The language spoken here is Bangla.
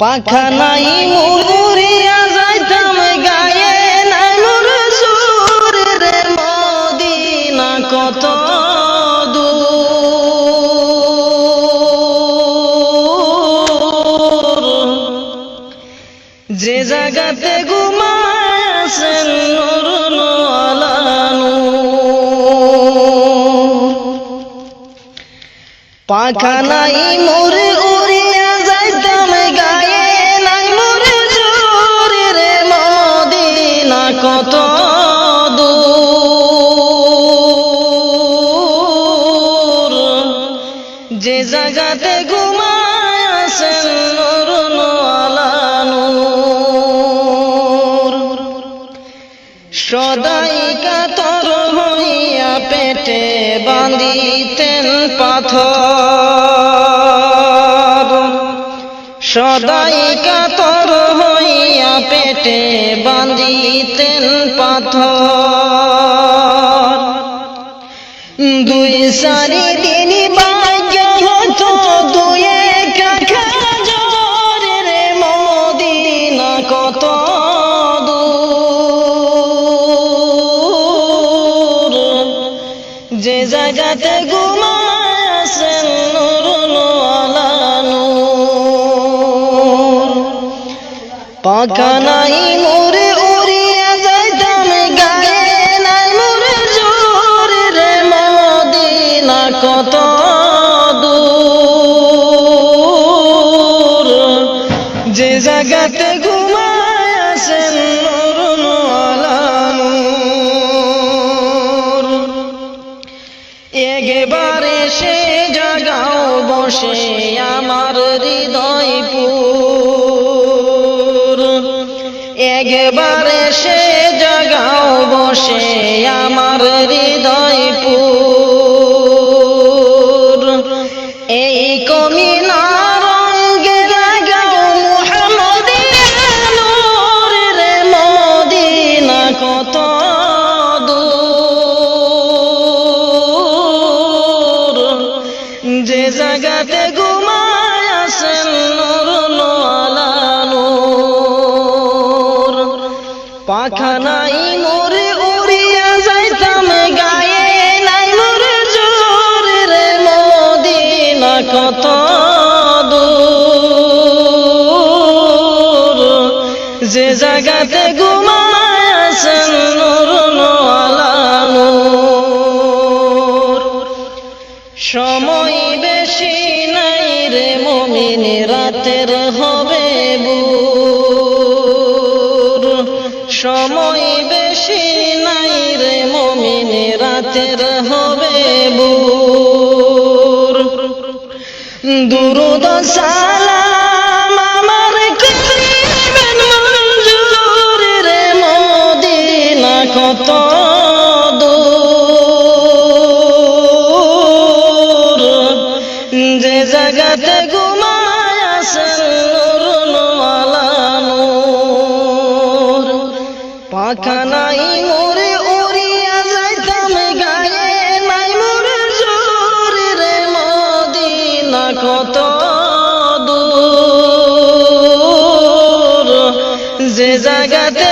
পাখা নাই মুরিয়া যাইতাম গায়ে নাই মোর সুর রে মদিনা কত যে জায়গাতে ঘুমাছেন নুরুল আলানু পাখা নাই মোরে যে জায়গাতে ঘুমায় আছেন নুরুল আলানুর সদাই কাতর হইয়া পেটে বাঁধিতেন পাথর। সদাই কাতর হইয়া পেটে বাঁধিতেন পাথর। দুই সারি যে জায়গাতে নুরুল আলানুর পাকা নাই মোরে উড়িয়া যাইতাম গায়ে নাই মোরে জোর রে মদিনা কত দূর। যে জায়গাতে ঘুমায় আছেন বসে আমার হৃদয় পুর একবারে সে জাগাও বসে আমার হৃদয় পুর এই কমিনা কত যে জায়গাতে ঘুমায় আছেন নুরুল পাখা নাই মোরে উড়িয়া যাইতাম, গায়ে নাই মোরে জোর রে মদিনা কত দূর। যে জায়গাতে ঘুমায় আছেন নুরুল আলানুর সময় বেশি নাই রে মমিনি, রাতের হবে বুর। সময় বেশি নাই রে মমিনি, রাতের হবে বুর। দুরুদ সালাম জায়গাতে ঘুমায় নুরুল আলানুর পাখা নাই মোরে উড়িয়া যাইতাম গায়ে নাই মোরে জোর রে মদিনা কত দূর। যে জায়গাতে